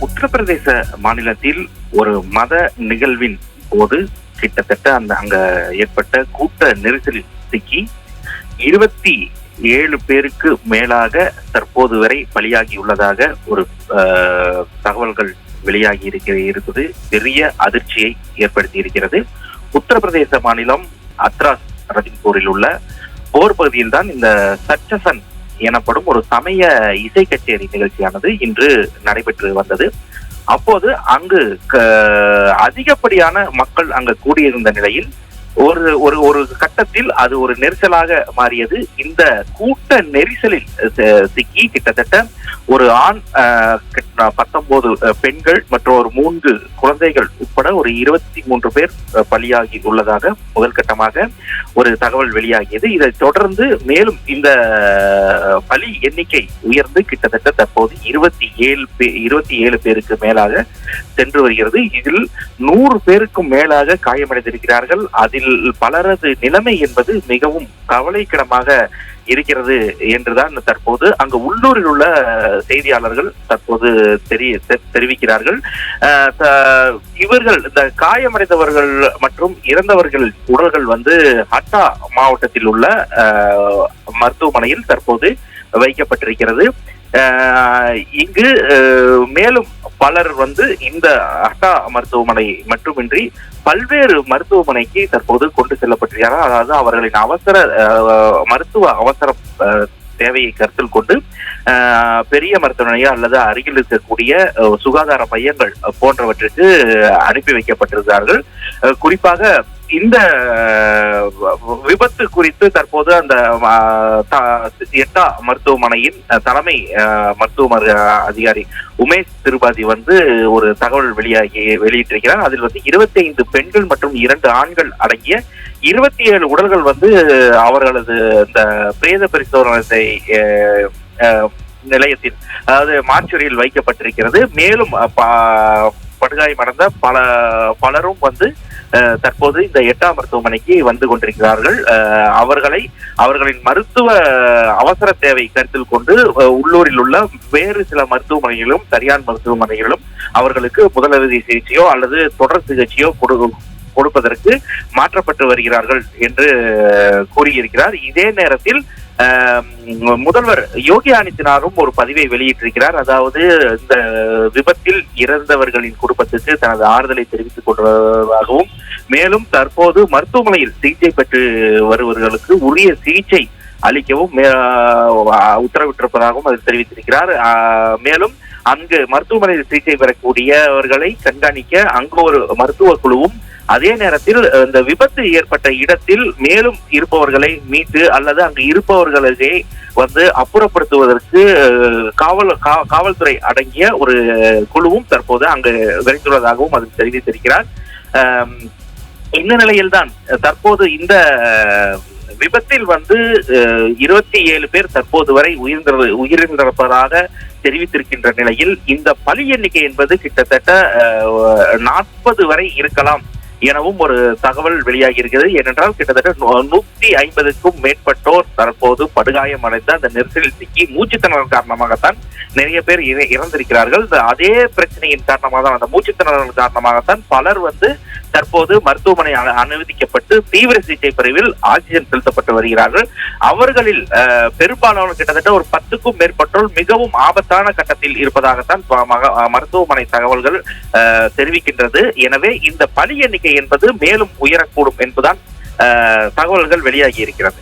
உத்தரப்பிரதேச மாநிலத்தில் ஒரு மத நிகழ்வின் போது கிட்டத்தட்ட அந்த அங்க ஏற்பட்ட கூட்ட நெரிசலில் சிக்கி இருபத்தி ஏழு பேருக்கு மேலாக தற்போது வரை பலியாகியுள்ளதாக ஒரு தகவல்கள் வெளியாகி இருக்கிற இருப்பது பெரிய அதிர்ச்சியை ஏற்படுத்தி இருக்கிறது. உத்தரப்பிரதேச மாநிலம் அத்ராஸ் ரஜின்பூரில் உள்ள போர் பகுதியில் தான் இந்த சச்சசன் எனப்படும் ஒரு சமய இசை கச்சேரி நிகழ்ச்சியானது இன்று நடைபெற்று வந்தது. அப்போது அங்கு க- அதிகப்படியான மக்கள் அங்கு கூடியிருந்த நிலையில் ஒரு ஒரு ஒரு கட்டத்தில் அது ஒரு நெரிசலாக மாறியது. இந்த கூட்ட நெரிசலில் சிக்கி கிட்டத்தட்ட ஒரு ஆண் பத்தொன்பது பெண்கள் மற்றும் ஒரு மூன்று குழந்தைகள் உட்பட ஒரு இருபத்தி மூன்று பேர் பலியாகி உள்ளதாக முதல் கட்டமாக ஒரு தகவல் வெளியாகியது. இதைத் தொடர்ந்து மேலும் இந்த பலி எண்ணிக்கை உயர்ந்து கிட்டத்தட்ட தற்போது இருபத்தி ஏழு இருபத்தி ஏழு பேருக்கு மேலாக சென்று வருகிறது. இதில் நூறு பேருக்கும் மேலாக காயமடைந்திருக்கிறார்கள். அதில் பலரது நிலைமை என்பது மிகவும் கவலைக்கிடமாக இருக்கிறது என்றுதான் தற்போது அங்கு உள்ளூரில் உள்ள செய்தியாளர்கள் தற்போது தெரிய தெரிவிக்கிறார்கள். இவர்கள் இந்த காயமடைந்தவர்கள் மற்றும் இறந்தவர்கள் உடல்கள் வந்து ஹட்டா மாவட்டத்தில் உள்ள மருத்துவமனையில் தற்போது வைக்கப்பட்டிருக்கிறது. இங்கு மேலும் பலர் வந்து இந்த அட்டா மருத்துவமனை மட்டுமின்றி பல்வேறு மருத்துவமனைக்கு தற்போது கொண்டு செல்லப்பட்டிருக்கிறார் அதாவது அவர்களின் அவசர மருத்துவ அவசர தேவையை கருத்தில் கொண்டு பெரிய மருத்துவமனையோ அல்லது அருகில் இருக்கக்கூடிய சுகாதார மையங்கள் போன்றவற்றுக்கு அனுப்பி வைக்கப்பட்டிருக்கிறார்கள். குறிப்பாக இந்த விபத்து குறித்து தற்போது அந்த எட்டா மருத்துவமனையின் தலைமை மருத்துவமர் மருத்துவ அதிகாரி உமேஷ் திருபாதி வந்து ஒரு தகவல் வெளியாகி வெளியிட்டிருக்கிறார். அதில் வந்து இருபத்தி ஐந்து பெண்கள் மற்றும் இரண்டு ஆண்கள் அடங்கிய இருபத்தி ஏழு உடல்கள் வந்து அவர்களது இந்த பிரேத பரிசோதனை நிலையத்தில் அதாவது மாச்சுரியில் வைக்கப்பட்டிருக்கிறது. மேலும் அஹ், ப- படுகாயமடைந்த பல பலரும் வந்து தற்போது இந்த எட்டாம் மருத்துவமனைக்கு வந்து கொண்டிருக்கிறார்கள். அவர்களை அவர்களின் மருத்துவ அவசர தேவை கருத்தில் கொண்டு உள்ளூரில் உள்ள வேறு சில மருத்துவமனைகளிலும் சரியான மருத்துவமனைகளிலும் அவர்களுக்கு முதலுதவி சிகிச்சையோ அல்லது தொடர் சிகிச்சையோ கொடு கொடுப்பதற்கு மாற்றப்பட்டு வருகிறார்கள் என்று கூறியிருக்கிறார். இதே நேரத்தில் முதல்வர் யோகி ஆதித்யநாதும் ஒரு பதிவை வெளியிட்டிருக்கிறார். அதாவது இந்த விபத்தில் இறந்தவர்களின் குடும்பத்துக்கு தனது ஆறுதலை தெரிவித்துக் கொள்வதாகவும் மேலும் தற்போது மருத்துவமனையில் சிகிச்சை பெற்று வருபவர்களுக்கு உரிய சிகிச்சை அளிக்கவும் மே- உத்தரவிட்டிருப்பதாகவும் அதில் தெரிவித்திருக்கிறார். மேலும் அங்கு மருத்துவமனையில் சிகிச்சை பெறக்கூடியவர்களை கண்காணிக்க அங்கு ஒரு மருத்துவ குழுவும் அதே நேரத்தில் இந்த விபத்து ஏற்பட்ட இடத்தில் மேலும் இருப்பவர்களை மீட்டு அல்லது அங்கு இருப்பவர்களே வந்து அப்புறப்படுத்துவதற்கு காவல் கா- காவல்துறை அடங்கிய ஒரு குழுவும் தற்போது அங்கு விரைந்துள்ளதாகவும் அதில் தெரிவித்திருக்கிறார். இந்த நிலையில்தான் தற்போது இந்த விபத்தில் வந்து இருபத்தி ஏழு பேர் தற்போது வரை உயிர்ந்த உயிரிழந்திருப்பதாக தெரிவித்திருக்கின்ற நிலையில் இந்த பலி எண்ணிக்கை என்பது கிட்டத்தட்ட நாற்பது வரை இருக்கலாம். எனவும் ஒரு தகவல் வெளியாகி இருக்கிறது ஏனென்றால் கிட்டத்தட்ட நூத்தி ஐம்பதுக்கும் மேற்பட்டோர் தற்போது படுகாயம் அடைந்த அந்த நெரிசலில் சிக்கி மூச்சுத்திணறல் காரணமாகத்தான் நிறைய பேர் இற- இறந்திருக்கிறார்கள். அதே பிரச்சனையின் காரணமாக தான் அந்த மூச்சுத்திணறல் காரணமாகத்தான் பலர் வந்து தற்போது மருத்துவமனை அனு- அனுமதிக்கப்பட்டு தீவிர சிகிச்சை பிரிவில் ஆக்சிஜன் செலுத்தப்பட்டு வருகிறார்கள். அவர்களில் அஹ், பெரும்பாலான கிட்டத்தட்ட ஒரு பத்துக்கும் மேற்பட்டோர் மிகவும் ஆபத்தான கட்டத்தில் இருப்பதாகத்தான் மக- மருத்துவமனை தகவல்கள் அஹ், தெரிவிக்கின்றது. எனவே இந்த பலி எண்ணிக்கை என்பது மேலும் உயரக்கூடும் என்பதுதான் தகவல்கள் வெளியாகி இருக்கிறது.